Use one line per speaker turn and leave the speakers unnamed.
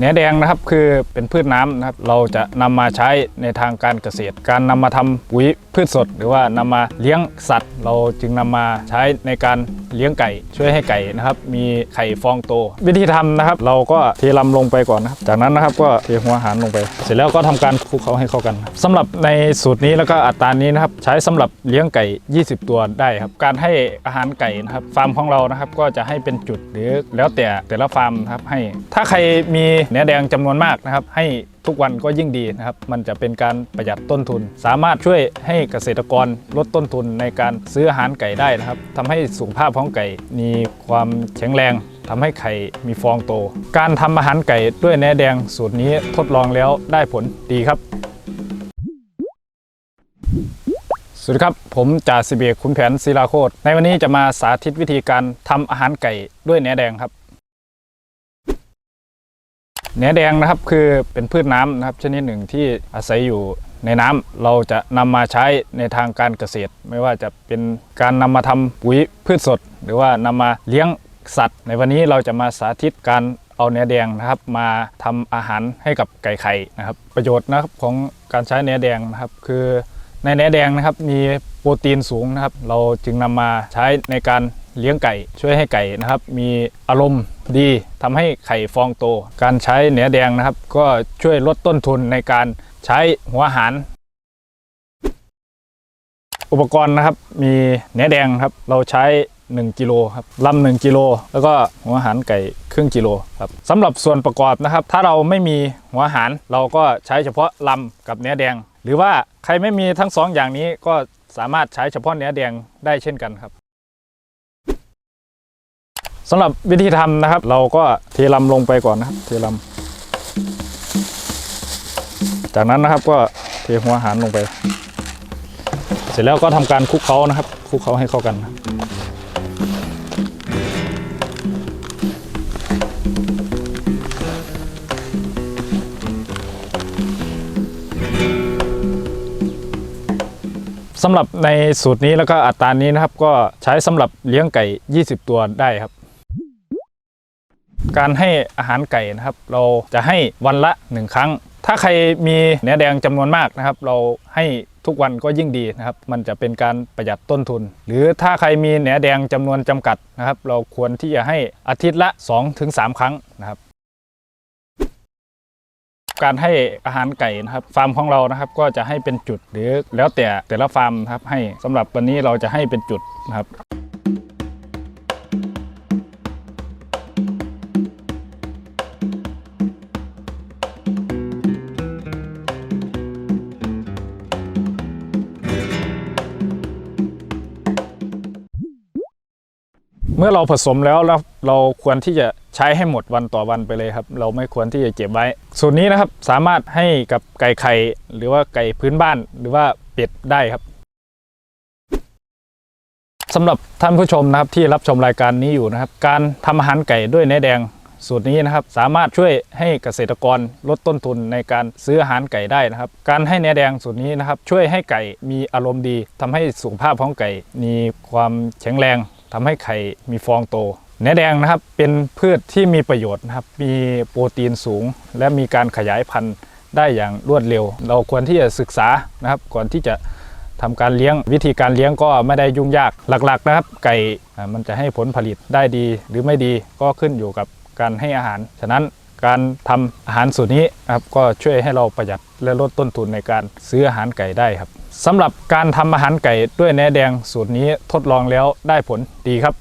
เนื้อแดงนะครับคือเป็นพืชน้ำนะครับเราจะนำมาใช้ในทางการเกษตร การนำมาทำปุ๋ยพืชสด หรือว่านำมาเลี้ยงสัตว์ เราจึงนำมาใช้ในการเลี้ยงไก่ ช่วยให้ไก่นะครับ มีไข่ฟองโต วิธีทำนะครับ เราก็เทลำลงไปก่อนนะครับ จากนั้นนะครับก็เทหัวอาหารลงไป เสร็จแล้วก็ทำการคลุกเคล้าให้เข้ากันสำหรับในสูตรนี้แล้วก็อัตรานี้นะครับใช้สำหรับเลี้ยงไก่ 20 ตัวได้ครับการให้อาหารไก่นะครับฟาร์มของเรานะครับก็จะให้เป็นจุดหรือแล้วแต่แต่ละฟาร์มครับให้ถ้าใครมีเนื้อแดงจำนวนมากนะครับ ให้ทุกวันก็ยิ่งดีนะครับ มันจะเป็นการประหยัดต้นทุน สามารถช่วยให้เกษตรกรลดต้นทุนในการซื้ออาหารไก่ได้นะครับทำให้สุขภาพของไก่มีความแข็งแรงทำให้ไข่มีฟองโต การทำอาหารไก่ด้วยเนื้อแดงสูตรนี้ทดลองแล้วได้ผลดีครับสวัสดีครับ ผมจ่าสิบเอกคุณแผนศิลาโคตในวันนี้จะมาสาธิตวิธีการทำอาหารไก่ด้วยเนื้อแดงครับ เนื้อแดงนะครับคือเป็นพืชน้ำนะครับชนิดหนึ่งที่อาศัยอยู่ในน้ำเราจะนำมาใช้ในทางการเกษตร ไม่ว่าจะเป็นการนำมาทำปุ๋ยพืชสด หรือว่านำมาเลี้ยงสัตว์ ในวันนี้เราจะมาสาธิตการเอาเนื้อแดงนะครับ มาทำอาหารให้กับไก่ไข่นะครับ ประโยชน์นะครับของการใช้เนื้อแดงนะครับคือในเนื้อแดงนะครับมีโปรตีนสูงนะครับ เราจึงนำมาใช้ในการ เลี้ยงไก่ช่วยให้ไก่นะครับ มีอารมณ์ดีทำให้ไข่ฟองโต การใช้เนื้อแดงนะครับ ก็ช่วยลดต้นทุนในการใช้หัวอาหาร อุปกรณ์นะครับมีเนื้อแดงครับ เราใช้ 1กิโลครับลำหนึ่งกิโลแล้วก็หัวอาหารไก่ครึ่งกิโลครับสำหรับส่วนประกอบนะครับ ถ้าเราไม่มีหัวอาหารเราก็ใช้เฉพาะลำกับเนื้อแดง หรือว่าใครไม่มีทั้งสองอย่างนี้ก็สามารถใช้เฉพาะเนื้อแดงได้เช่นกันครับ สำหรับวิธีทำนะครับ เราก็เทลำลงไปก่อนนะครับ เทลำจากนั้นนะครับก็เทหัวหารลงไป เสร็จแล้วก็ทำการคลุกเคล้านะครับคลุกเคล้าให้เข้ากันนะสำหรับในสูตรนี้แล้วก็อัตรานี้นะครับ ก็ใช้สำหรับเลี้ยงไก่ 20 ตัวได้ครับ การให้อาหารไก่นะครับ เราจะให้วันละ 1 ครั้ง ถ้าใครมีเนื้อแดงจำนวนมากนะครับ เราให้ทุกวันก็ยิ่งดีนะครับ มันจะเป็นการประหยัดต้นทุน หรือถ้าใครมีเนื้อแดงจำนวนจำกัดนะครับ เราควรที่จะให้อาทิตย์ละ 2-3 ครั้งนะครับการให้อาหารไก่นะครับฟาร์มของเรานะครับก็จะให้เป็นจุดหรือแล้วแต่แต่ละฟาร์มครับให้สำหรับวันนี้เราจะให้เป็นจุดนะครับ เมื่อเราผสมแล้วแล้วเราควรที่จะใช้ให้หมดวันต่อวันไปเลยครับ เราไม่ควรที่จะเก็บไว้ส่วนนี้นะครับสามารถให้กับไก่ไข่หรือว่าไก่พื้นบ้านหรือว่าเป็ดได้ครับสำหรับท่านผู้ชมนะครับที่รับชมรายการนี้อยู่นะครับ การทำอาหารไก่ด้วยเนื้อแดงสูตรนี้นะครับสามารถช่วยให้เกษตรกรลดต้นทุนในการซื้ออาหารไก่ได้นะครับ การให้เนื้อแดงสูตรนี้นะครับ ช่วยให้ไก่มีอารมณ์ดีทำให้สุขภาพของไก่มีความแข็งแรง ทำให้ไข่มีฟองโตเนื้อแดงนะครับเป็นพืชที่มีประโยชน์นะครับมีโปรตีนสูง และมีการขยายพันธุ์ได้อย่างรวดเร็ว เราควรที่จะศึกษานะครับก่อนที่จะทำการเลี้ยงวิธีการเลี้ยงก็ไม่ได้ยุ่งยากหลักๆนะครับ ไก่มันจะให้ผลผลิตได้ดีหรือไม่ดีก็ขึ้นอยู่กับการให้อาหาร ฉะนั้นการทำอาหารสูตรนี้นะครับก็ช่วยให้เราประหยัดและลดต้นทุนในการซื้ออาหารไก่ได้ครับ สำหรับการทำอาหารไก่ด้วยแหนแดงสูตรนี้ทดลองแล้วได้ผลดีครับ